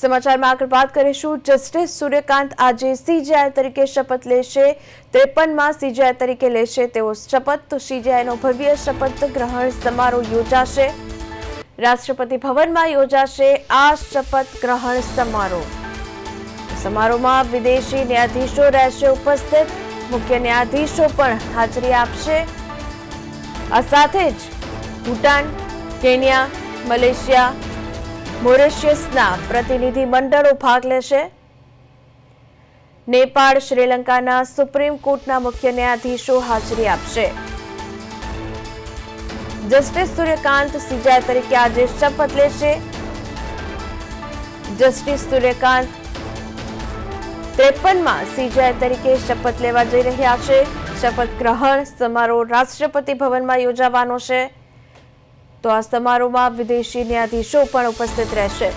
સમાચારમાં આગળ વાત કરીશું. જસ્ટિસ સૂર્યકાંત આજે સીજીઆઈ તરીકે શપથ લેશે. ત્રેપનમાં સીજીઆઈ તરીકે લેશે તેઓ શપથ. તો સીજીઆઈનો ભવ્ય શપથ ગ્રહણ સમારોહ યોજાશે. રાષ્ટ્રપતિ ભવનમાં યોજાશે આ શપથ ગ્રહણ સમારોહ. સમારોહમાં વિદેશી ન્યાયાધીશો રહેશે ઉપસ્થિત. મુખ્ય ન્યાયાધીશો પણ હાજરી આપશે. આ સાથે જ ભૂટાન, કેન્યા, મલેશિયા મોરેશિયસના પ્રતિનિધિ મંડળો ભાગ લેશે. નેપાળ, શ્રીલંકાના સુપ્રીમ કોર્ટના મુખ્ય ન્યાયાધીશો હાજરી આપશે. જસ્ટિસ સૂર્યકાંત સીજાઈ તરીકે આજે શપથ લેશે. જસ્ટિસ સૂર્યકાંત ત્રેપનમાં સીજાય તરીકે શપથ લેવા જઈ રહ્યા છે. શપથ ગ્રહણ સમારોહ રાષ્ટ્રપતિ ભવનમાં યોજાવાનો છે. તો આ સમારોહમાં વિદેશી ન્યાયાધીશો પણ ઉપસ્થિત રહેશે.